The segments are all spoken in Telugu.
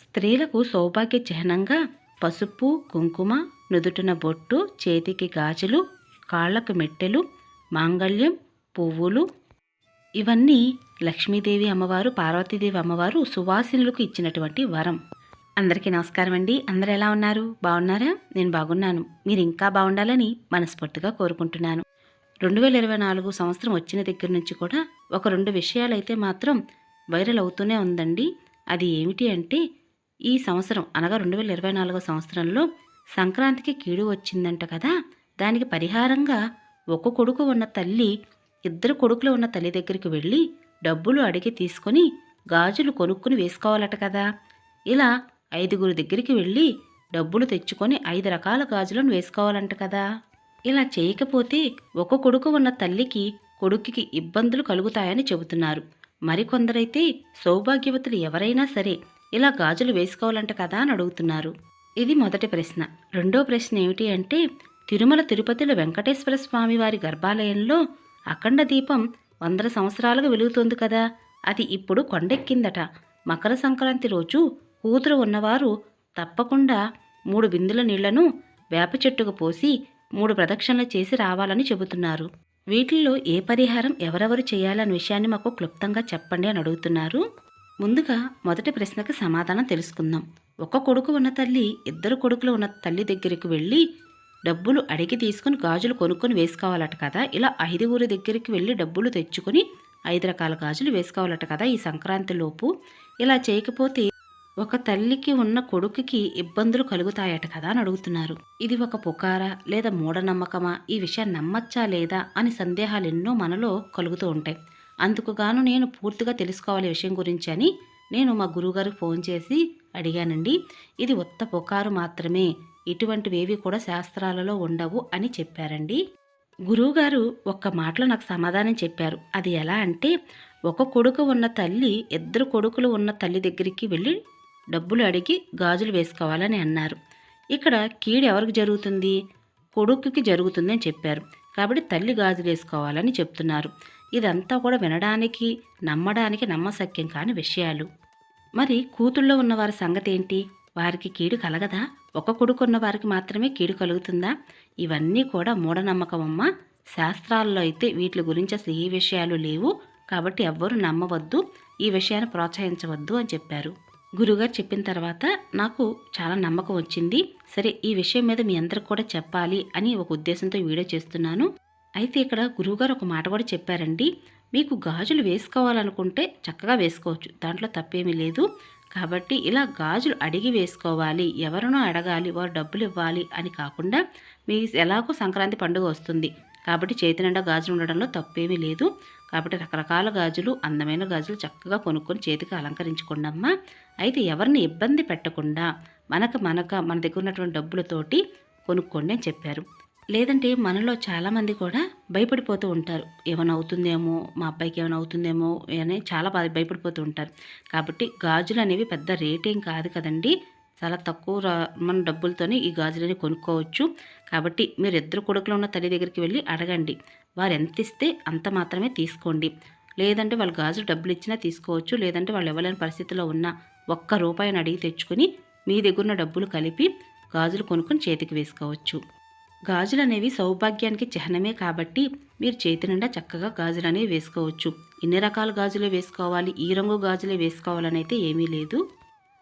స్త్రీలకు సౌభాగ్య చిహ్నంగా పసుపు కుంకుమ నుదుటిన బొట్టు చేతికి గాజులు కాళ్ళకు మెట్టెలు మాంగళ్యం పువ్వులు. ఇవన్నీ లక్ష్మీదేవి అమ్మవారు పార్వతీదేవి అమ్మవారు సువాసినులకు ఇచ్చినటువంటి వరం. అందరికీ నమస్కారం అండి. అందరు ఎలా ఉన్నారు? బాగున్నారా? నేను బాగున్నాను. మీరు ఇంకా బాగుండాలని మనస్ఫూర్తిగా కోరుకుంటున్నాను. రెండు వేల ఇరవై నాలుగు సంవత్సరం వచ్చిన దగ్గర నుంచి కూడా ఒక రెండు విషయాలైతే మాత్రం వైరల్ అవుతూనే ఉందండి. అది ఏమిటి అంటే ఈ సంవత్సరం అనగా రెండు వేల ఇరవై నాలుగో సంవత్సరంలో సంక్రాంతికి కీడు వచ్చిందంట కదా. దానికి పరిహారంగా ఒక కొడుకు ఉన్న తల్లి ఇద్దరు కొడుకులు ఉన్న తల్లి దగ్గరికి వెళ్ళి డబ్బులు అడిగి తీసుకొని గాజులు కొనుక్కుని వేసుకోవాలట కదా. ఇలా ఐదుగురు దగ్గరికి వెళ్ళి డబ్బులు తెచ్చుకొని ఐదు రకాల గాజులను వేసుకోవాలంట కదా. ఇలా చేయకపోతే ఒక కొడుకు ఉన్న తల్లికి కొడుకుకి ఇబ్బందులు కలుగుతాయని చెబుతున్నారు. మరికొందరైతే సౌభాగ్యవతులు ఎవరైనా సరే ఇలా గాజులు వేసుకోవాలంట కదా అని అడుగుతున్నారు. ఇది మొదటి ప్రశ్న. రెండో ప్రశ్న ఏమిటి అంటే తిరుమల తిరుపతిలో వెంకటేశ్వర స్వామి వారి గర్భాలయంలో అఖండ దీపం వందల సంవత్సరాలుగా వెలుగుతోంది కదా. అది ఇప్పుడు కొండెక్కిందట. మకర సంక్రాంతి రోజు కూతురు ఉన్నవారు తప్పకుండా మూడు బిందుల నీళ్ళను వేప చెట్టుకు పోసి మూడు ప్రదక్షిణలు చేసి రావాలని చెబుతున్నారు. వీటిల్లో ఏ పరిహారం ఎవరెవరు చేయాలనే విషయాన్ని మాకు క్లుప్తంగా చెప్పండి అని అడుగుతున్నారు. ముందుగా మొదటి ప్రశ్నకు సమాధానం తెలుసుకుందాం. ఒక కొడుకు ఉన్న తల్లి ఇద్దరు కొడుకులు ఉన్న తల్లి దగ్గరికి వెళ్ళి డబ్బులు అడిగి తీసుకుని గాజులు కొనుక్కొని వేసుకోవాలట కదా. ఇలా ఐదుగురి దగ్గరికి వెళ్ళి డబ్బులు తెచ్చుకొని ఐదు రకాల గాజులు వేసుకోవాలట కదా ఈ సంక్రాంతి లోపు. ఇలా చేయకపోతే ఒక తల్లికి ఉన్న కొడుకుకి ఇబ్బందులు కలుగుతాయట కదా అని అడుగుతున్నారు. ఇది ఒక పుకారా లేదా మూఢనమ్మకమా? ఈ విషయాన్ని నమ్మచ్చా లేదా అని సందేహాలు ఎన్నో మనలో కలుగుతూ ఉంటాయి. అందుకుగాను నేను పూర్తిగా తెలుసుకోవాలి విషయం గురించి అని నేను మా గురువుగారికి ఫోన్ చేసి అడిగానండి. ఇది ఉత్త పుకారు మాత్రమే. ఇటువంటివేవి కూడా శాస్త్రాలలో ఉండవు అని చెప్పారండి. గురువుగారు ఒక్క మాటలో నాకు సమాధానం చెప్పారు. అది ఎలా అంటే ఒక కొడుకు ఉన్న తల్లి ఇద్దరు కొడుకులు ఉన్న తల్లి దగ్గరికి వెళ్ళి డబ్బులు అడిగి గాజులు వేసుకోవాలని అన్నారు. ఇక్కడ కీడు ఎవరికి జరుగుతుంది? కొడుకుకి జరుగుతుందని చెప్పారు. కాబట్టి తల్లి గాజులు వేసుకోవాలని చెప్తున్నారు. ఇదంతా కూడా వినడానికి నమ్మడానికి నమ్మశక్యం కాని విషయాలు. మరి కూతుళ్ళో ఉన్నవారి సంగతి ఏంటి వారికి కీడు కలగదా? ఒక కొడుకు ఉన్న వారికి మాత్రమే కీడు కలుగుతుందా? ఇవన్నీ కూడా మూఢనమ్మకం అమ్మ శాస్త్రాల్లో అయితే వీటి గురించి అసలు ఏ విషయాలు లేవు. కాబట్టి ఎవ్వరూ నమ్మవద్దు ఈ విషయాన్ని ప్రోత్సహించవద్దు అని చెప్పారు. గురుగారు చెప్పిన తర్వాత నాకు చాలా నమ్మకం వచ్చింది. సరే ఈ విషయం మీద మీ అందరికి కూడా చెప్పాలి అని ఒక ఉద్దేశంతో వీడియో చేస్తున్నాను. అయితే ఇక్కడ గురువుగారు ఒక మాట కూడా చెప్పారండి. మీకు గాజులు వేసుకోవాలనుకుంటే చక్కగా వేసుకోవచ్చు. దాంట్లో తప్పేమీ లేదు. కాబట్టి ఇలా గాజులు అడిగి వేసుకోవాలి. ఎవరినో అడగాలి వారు డబ్బులు ఇవ్వాలి అని కాకుండా మీ ఎలాగో సంక్రాంతి పండుగ వస్తుంది. కాబట్టి చేతి నిండా గాజులు ఉండడంలో తప్పేమీ లేదు. కాబట్టి రకరకాల గాజులు అందమైన గాజులు చక్కగా కొనుక్కొని చేతికి అలంకరించుకోండమ్మా అయితే ఎవరిని ఇబ్బంది పెట్టకుండా మనకు మనక మన దగ్గర ఉన్నటువంటి డబ్బులతోటి కొనుక్కోండి అని చెప్పారు. లేదంటే మనలో చాలామంది కూడా భయపడిపోతూ ఉంటారు. ఏమైనా అవుతుందేమో మా అబ్బాయికి ఏమైనా అవుతుందేమో అని చాలా బాధ భయపడిపోతూ ఉంటారు. కాబట్టి గాజులు అనేవి పెద్ద రేట్ ఏం కాదు కదండి. చాలా తక్కువ మన డబ్బులతోనే ఈ గాజులని కొనుక్కోవచ్చు. కాబట్టి మీరు ఇద్దరు కొడుకులు ఉన్న తల్లి దగ్గరికి వెళ్ళి అడగండి. వారు ఎంత ఇస్తే అంత మాత్రమే తీసుకోండి. లేదంటే వాళ్ళు గాజులు డబ్బులు ఇచ్చినా తీసుకోవచ్చు. లేదంటే వాళ్ళు ఇవ్వలేని పరిస్థితిలో ఉన్న ఒక్క రూపాయిని అడిగి తెచ్చుకొని మీ దగ్గర ఉన్న డబ్బులు కలిపి గాజులు కొనుక్కొని చేతికి వేసుకోవచ్చు. గాజులు అనేవి సౌభాగ్యానికి చిహ్నమే కాబట్టి మీరు చేతి నిండా చక్కగా గాజులు అనేవి వేసుకోవచ్చు. ఇన్ని రకాల గాజులే వేసుకోవాలి? ఈ రంగు గాజులే వేసుకోవాలని అయితే ఏమీ లేదు.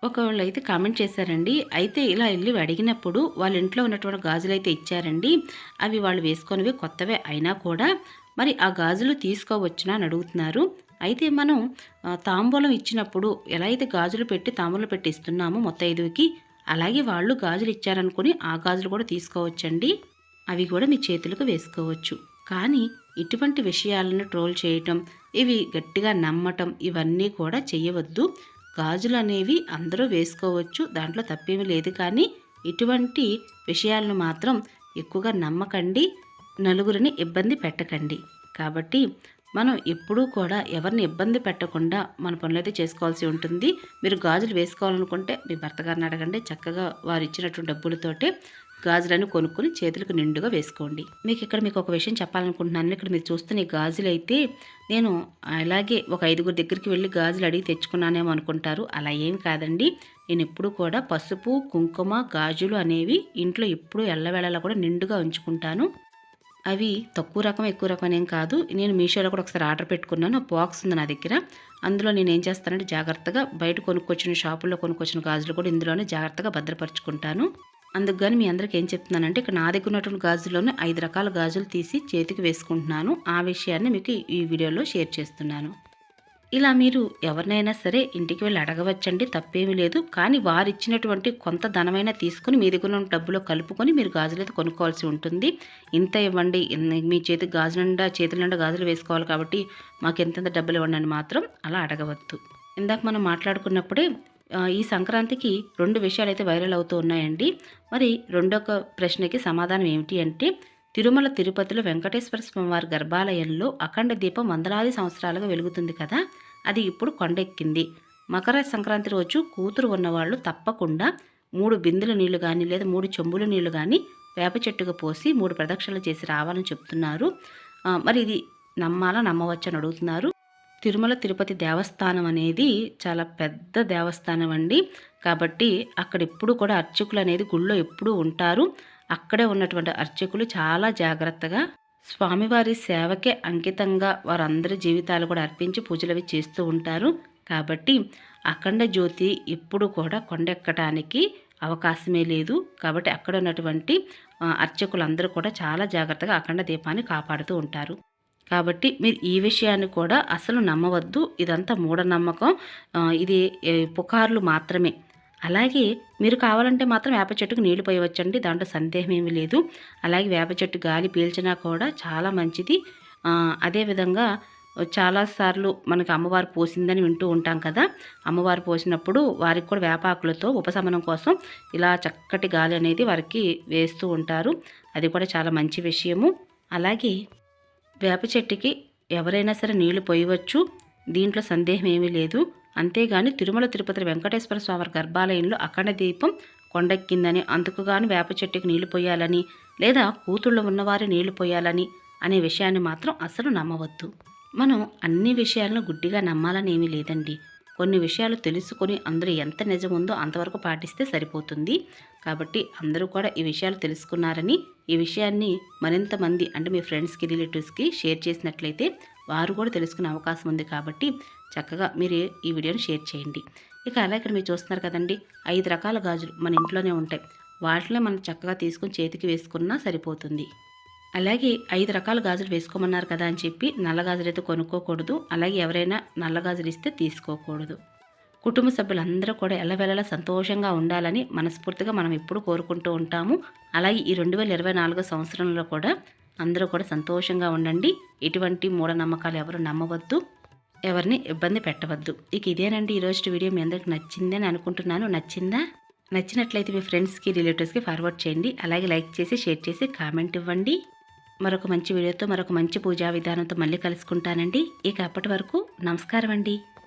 ఒకళ్ళు అయితే కామెంట్ చేశారండి. అయితే ఇలా వెళ్ళి అడిగినప్పుడు వాళ్ళ ఇంట్లో ఉన్నటువంటి గాజులు అయితే ఇచ్చారండి. అవి వాళ్ళు వేసుకొనివి కొత్తవే అయినా కూడా మరి ఆ గాజులు తీసుకోవచ్చునా అని అడుగుతున్నారు. అయితే మనం తాంబూలం ఇచ్చినప్పుడు ఎలా అయితే గాజులు పెట్టి తాంబూలం పెట్టి ఇస్తున్నామో మొత్తం ఐదుకి అలాగే వాళ్ళు గాజులు ఇచ్చారనుకుని ఆ గాజులు కూడా తీసుకోవచ్చండి. అవి కూడా మీ చేతులకు వేసుకోవచ్చు. కానీ ఇటువంటి విషయాలను ట్రోల్ చేయటం ఇవి గట్టిగా నమ్మటం ఇవన్నీ కూడా చేయవద్దు గాజులు అనేవి అందరూ వేసుకోవచ్చు దాంట్లో తప్పేమీ లేదు. కానీ ఇటువంటి విషయాలను మాత్రం ఎక్కువగా నమ్మకండి నలుగురిని ఇబ్బంది పెట్టకండి. కాబట్టి మనం ఎప్పుడూ కూడా ఎవరిని ఇబ్బంది పెట్టకుండా మన పనులైతే చేసుకోవాల్సి ఉంటుంది. మీరు గాజులు వేసుకోవాలనుకుంటే మీ భర్త గారిని అడగండి. చక్కగా వారు ఇచ్చినటువంటి డబ్బులతోటే గాజులను కొనుక్కొని చేతులకు నిండుగా వేసుకోండి. మీకు ఇక్కడ మీకు ఒక విషయం చెప్పాలనుకుంటున్నాను. ఇక్కడ మీరు చూస్తున్న ఈ గాజులు అయితే నేను అలాగే ఒక ఐదుగురు దగ్గరికి వెళ్ళి గాజులు అడిగి తెచ్చుకున్నానేమో అనుకుంటారు. అలా ఏం కాదండి. నేను ఎప్పుడు కూడా పసుపు కుంకుమ గాజులు అనేవి ఇంట్లో ఎప్పుడు ఎల్లవేళలా కూడా నిండుగా ఉంచుకుంటాను. అవి తక్కువ రకం ఎక్కువ రకం ఏం కాదు. నేను మీషోలో కూడా ఒకసారి ఆర్డర్ పెట్టుకున్నాను. బాక్స్ ఉంది నా దగ్గర. అందులో నేను ఏం చేస్తానంటే జాగ్రత్తగా బయట కొనుక్కొచ్చిన షాపుల్లో కొనుక్కొచ్చిన గాజులు కూడా ఇందులోనే జాగ్రత్తగా భద్రపరుచుకుంటాను. అందుకు కానీ మీ అందరికి ఏం చెప్తున్నానంటే ఇక్కడ నా దగ్గర ఉన్నటువంటి గాజుల్లోనే ఐదు రకాల గాజులు తీసి చేతికి వేసుకుంటున్నాను. ఆ విషయాన్ని మీకు ఈ వీడియోలో షేర్ చేస్తున్నాను. ఇలా మీరు ఎవరినైనా సరే ఇంటికి వెళ్ళి అడగవచ్చండి తప్పేమీ లేదు. కానీ వారు ఇచ్చినటువంటి కొంత ధనమైనా తీసుకుని మీ దగ్గర ఉన్న డబ్బులో కలుపుకొని మీరు గాజులు అయితే కొనుక్కోవాల్సి ఉంటుంది. ఇంత ఇవ్వండి మీ చేతికి గాజు నిండా చేతుల నిండా గాజులు వేసుకోవాలి కాబట్టి మాకు ఎంతెంత డబ్బులు ఇవ్వండి అని మాత్రం అలా అడగవద్దు. ఇందాక మనం మాట్లాడుకున్నప్పుడే ఈ సంక్రాంతికి రెండు విషయాలు అయితే వైరల్ అవుతూ ఉన్నాయండి. మరి రెండొక ప్రశ్నకి సమాధానం ఏమిటి అంటే తిరుమల తిరుపతిలో వెంకటేశ్వర స్వామివారి గర్భాలయంలో అఖండ దీపం వందలాది సంవత్సరాలుగా వెలుగుతుంది కదా? అది ఇప్పుడు కొండెక్కింది. మకర సంక్రాంతి రోజు కూతురు ఉన్నవాళ్ళు తప్పకుండా మూడు బిందెల నీళ్ళు కానీ లేదా మూడు చెంబుల నీళ్ళు కానీ వేప చెట్టుగా పోసి మూడు ప్రదక్షిణలు చేసి రావాలని చెప్తున్నారు. మరి ఇది నమ్మాలా నమ్మవచ్చని అడుగుతున్నారు. తిరుమల తిరుపతి దేవస్థానం అనేది చాలా పెద్ద దేవస్థానం అండి. కాబట్టి అక్కడ ఎప్పుడు కూడా అర్చకులు అనేది గుళ్ళో ఎప్పుడూ ఉంటారు. అక్కడే ఉన్నటువంటి అర్చకులు చాలా జాగ్రత్తగా స్వామివారి సేవకే అంకితంగా వారందరి జీవితాలు కూడా అర్పించి పూజలు అవి చేస్తూ ఉంటారు. కాబట్టి అఖండ జ్యోతి ఎప్పుడు కూడా కొండెక్కడానికి అవకాశమే లేదు. కాబట్టి అక్కడ ఉన్నటువంటి అర్చకులందరూ కూడా చాలా జాగ్రత్తగా అఖండ దీపాన్ని కాపాడుతూ ఉంటారు. కాబట్టి మీరు ఈ విషయాన్ని కూడా అసలు నమ్మవద్దు. ఇదంతా మూఢనమ్మకం. ఇది పుకార్లు మాత్రమే. అలాగే మీరు కావాలంటే మాత్రం వేప చెట్టుకు నీళ్ళు పోయవచ్చండి దాంట్లో సందేహం ఏమీ లేదు. అలాగే వేప చెట్టు గాలి పీల్చినా కూడా చాలా మంచిది. అదేవిధంగా చాలాసార్లు మనకి అమ్మవారు పోసిందని వింటూ ఉంటాం కదా. అమ్మవారు పోసినప్పుడు వారికి కూడా వేపాకులతో ఉపశమనం కోసం ఇలా చక్కటి గాలి అనేది వారికి వేస్తూ ఉంటారు. అది కూడా చాలా మంచి విషయము. అలాగే వేప చెట్టుకి ఎవరైనా సరే నీళ్ళు పోయవచ్చు దీంట్లో సందేహం ఏమీ లేదు. అంతేగాని తిరుమల తిరుపతి వెంకటేశ్వర స్వామి గర్భాలయంలో అఖండ దీపం కొండెక్కిందని అందుకుగాను వేప చెట్టుకి నీళ్ళు పోయాలని లేదా కూతుళ్ళు ఉన్నవారి నీళ్ళు పోయాలని అనే విషయాన్ని మాత్రం అసలు నమ్మవద్దు. మనం అన్ని విషయాలను గుడ్డిగా నమ్మాలని ఏమీ లేదండి. కొన్ని విషయాలు తెలుసుకొని అందరూ ఎంత నిజం ఉందో అంతవరకు పాటిస్తే సరిపోతుంది. కాబట్టి అందరూ కూడా ఈ విషయాలు తెలుసుకున్నారని ఈ విషయాన్ని మరింత మంది అంటే మీ ఫ్రెండ్స్కి రిలేటివ్స్కి షేర్ చేసినట్లయితే వారు కూడా తెలుసుకునే అవకాశం ఉంది కాబట్టి చక్కగా మీరు ఈ వీడియోని షేర్ చేయండి. ఇక అలా ఇక్కడ మీరు చూస్తున్నారు కదండి ఐదు రకాల గాజులు మన ఇంట్లోనే ఉంటాయి. వాటిలో మనం చక్కగా తీసుకొని చేతికి వేసుకున్నా సరిపోతుంది. అలాగే ఐదు రకాల గాజులు వేసుకోమన్నారు కదా అని చెప్పి నల్ల గాజులు అయితే కొనుక్కోకూడదు అలాగే ఎవరైనా నల్ల గాజులు ఇస్తే తీసుకోకూడదు. కుటుంబ సభ్యులందరూ కూడా ఎల్లవెల్లలా సంతోషంగా ఉండాలని మనస్ఫూర్తిగా మనం ఎప్పుడు కోరుకుంటూ ఉంటాము. అలాగే ఈ రెండు వేల ఇరవై నాలుగో సంవత్సరంలో కూడా అందరూ కూడా సంతోషంగా ఉండండి. ఎటువంటి మూఢనమ్మకాలు ఎవరు నమ్మవద్దు. ఎవరిని ఇబ్బంది పెట్టవద్దు. ఇక ఇదేనండి ఈరోజు వీడియో. మీ అందరికి నచ్చిందని అనుకుంటున్నాను. నచ్చిందా? నచ్చినట్లయితే మీ ఫ్రెండ్స్కి రిలేటివ్స్కి ఫార్వర్డ్ చేయండి. అలాగే లైక్ చేసి షేర్ చేసి కామెంట్ ఇవ్వండి. మరొక మంచి వీడియోతో మరొక మంచి పూజా విధానంతో మళ్ళీ కలుసుకుంటానండి. ఇక అప్పటి వరకు నమస్కారం అండి